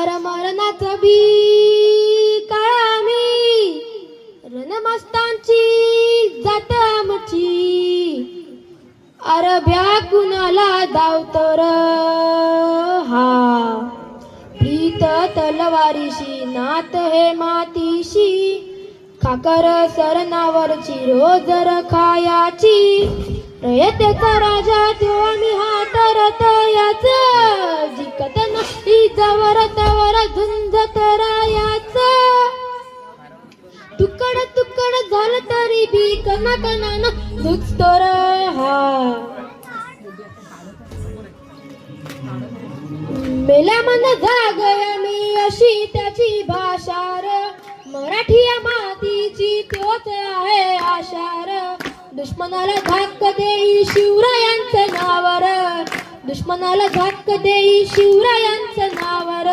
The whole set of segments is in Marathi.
अर मरणाचं बी काळा रणमस्तांची जात आमची. अरभ्या कुणाला धावतर? हा. प्रीत तलवारीशी नात हे मातीशी. खाकर सरनावरची रोज रखायाची. रयतेचा राजा तो आम्ही हा तरतय. भीक बी कना कनान दुखतो हा। मेल्या मन जागय मी अशी त्याची भाषा र मराठी या मातीची तोच आहे आशार। दुश्मनाला धाक देई शिवरायांचं नावर। दुश्मनाला धाक देई शिवरायांचं नावर।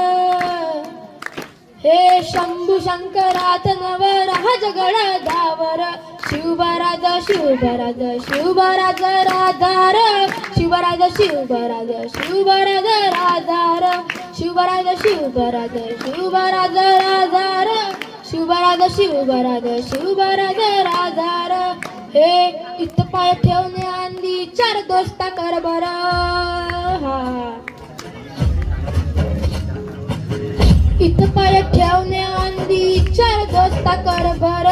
हे शंभू शंकरात नवर जगड दावर शिवराज शिवराज शिवराज राधार शिवराज शिवराज शिवराज राधार शिवराज शिवराज शिवराज राधार शिवराज शिवराज शिवराज राधार. हे इत पाय ठेवणे अंदी चार दोस्ता कर बर. हा. इत पाय ठेवणे अंधी चार दोस्ता कर भर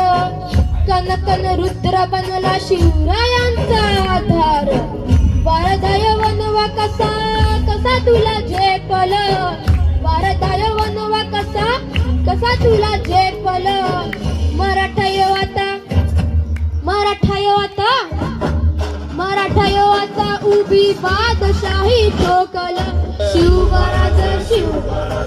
कनकन रुद्र बनला शिवरायांचा आधार. वारदाय वनवा कसा कसा तुला झेपल? वारदाय वनवा कसा कसा तुला झेपल? मराठा यो आता मराठा यो आता मराठा यो आता उभी बादशाही ठोकल. शिवराज शिवराज शिव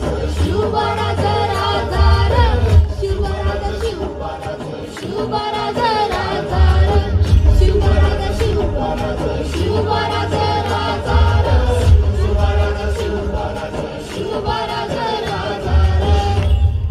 Subarajá